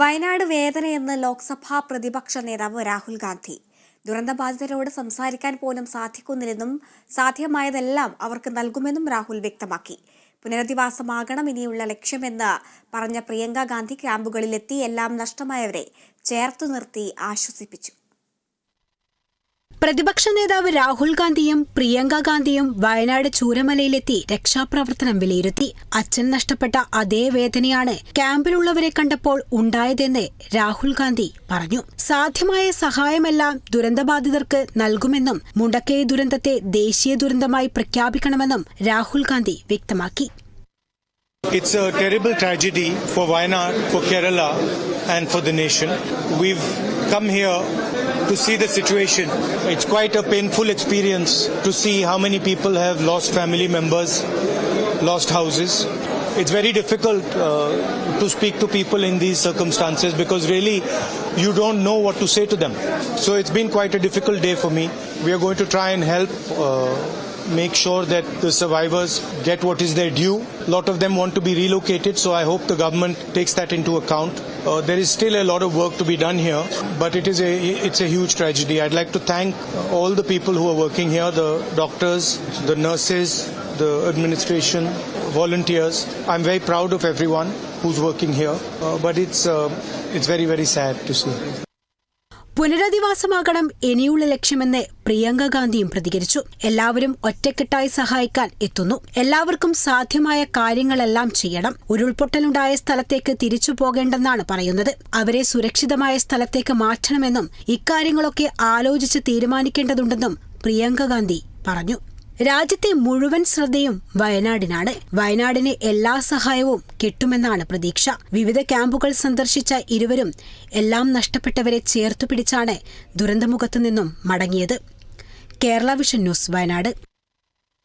വയനാട് വേദനയെന്ന് ലോക്സഭാ പ്രതിപക്ഷ നേതാവ് രാഹുൽ ഗാന്ധി. ദുരന്തബാധിതരോട് സംസാരിക്കാൻ പോലും സാധിക്കുന്നില്ലെന്നും സാധ്യമായതെല്ലാം അവർക്ക് നൽകുമെന്നും രാഹുൽ വ്യക്തമാക്കി. പുനരധിവാസമാകണം ഇനിയുള്ള ലക്ഷ്യമെന്ന് പറഞ്ഞ പ്രിയങ്ക ഗാന്ധി ക്യാമ്പുകളിലെത്തി എല്ലാം നഷ്ടമായവരെ ചേർത്തു നിർത്തി ആശ്വസിപ്പിച്ചു. പ്രതിപക്ഷ നേതാവ് രാഹുൽ ഗാന്ധിയും പ്രിയങ്ക ഗാന്ധിയും വയനാട് ചൂരമലയിലെത്തി രക്ഷാപ്രവർത്തനം വിലയിരുത്തി. അച്ഛൻ നഷ്ടപ്പെട്ട അതേ വേദനയാണ് ക്യാമ്പിലുള്ളവരെ കണ്ടപ്പോൾ ഉണ്ടായതെന്ന് രാഹുൽ ഗാന്ധി പറഞ്ഞു. സാധ്യമായ സഹായമെല്ലാം ദുരന്തബാധിതർക്ക് നൽകുമെന്നും മുണ്ടക്കൈ ദുരന്തത്തെ ദേശീയ ദുരന്തമായി പ്രഖ്യാപിക്കണമെന്നും രാഹുൽ ഗാന്ധി വ്യക്തമാക്കി. It's a terrible tragedy for Wayanad, for Kerala, and for the nation. We've come here to see the situation. It's quite a painful experience to see how many people have lost family members, lost houses. It's very difficult uh, to speak to people in these circumstances because really you don't know what to say to them. So it's been quite a difficult day for me. We are going to try and help. Uh, make sure that the survivors get what is their due. A lot of them want to be relocated, so I hope the government takes that into account. Uh, there is still a lot of work to be done here, but it is a it's a huge tragedy. I'd like to thank all the people who are working here, the doctors, the nurses, the administration, volunteers. I'm very proud of everyone who's working here, uh, but it's uh, it's very very sad to see. പുനരധിവാസമാകണം ഇനിയുള്ള ലക്ഷ്യമെന്ന് പ്രിയങ്ക ഗാന്ധിയും പ്രതികരിച്ചു. എല്ലാവരും ഒറ്റക്കെട്ടായി സഹായിക്കാൻ എത്തുന്നു. എല്ലാവർക്കും സാധ്യമായ കാര്യങ്ങളെല്ലാം ചെയ്യണം. ഉരുൾപൊട്ടലുണ്ടായ സ്ഥലത്തേക്ക് തിരിച്ചു പോകേണ്ടെന്നാണ് പറയുന്നത്. അവരെ സുരക്ഷിതമായ സ്ഥലത്തേക്ക് മാറ്റണമെന്നും ഇക്കാര്യങ്ങളൊക്കെ ആലോചിച്ച് തീരുമാനിക്കേണ്ടതുണ്ടെന്നും പ്രിയങ്ക ഗാന്ധി പറഞ്ഞു. രാജ്യത്തെ മുഴുവൻ ശ്രദ്ധയും വയനാടിനാണ്. വയനാടിന് എല്ലാ സഹായവും കിട്ടുമെന്നാണ് പ്രതീക്ഷ. വിവിധ ക്യാമ്പുകൾ സന്ദർശിച്ച ഇരുവരും എല്ലാം നഷ്ടപ്പെട്ടവരെ ചേർത്തുപിടിച്ചാണ് ദുരന്തമുഖത്തു നിന്നും മടങ്ങിയത്. Kerala vision news Wayanad.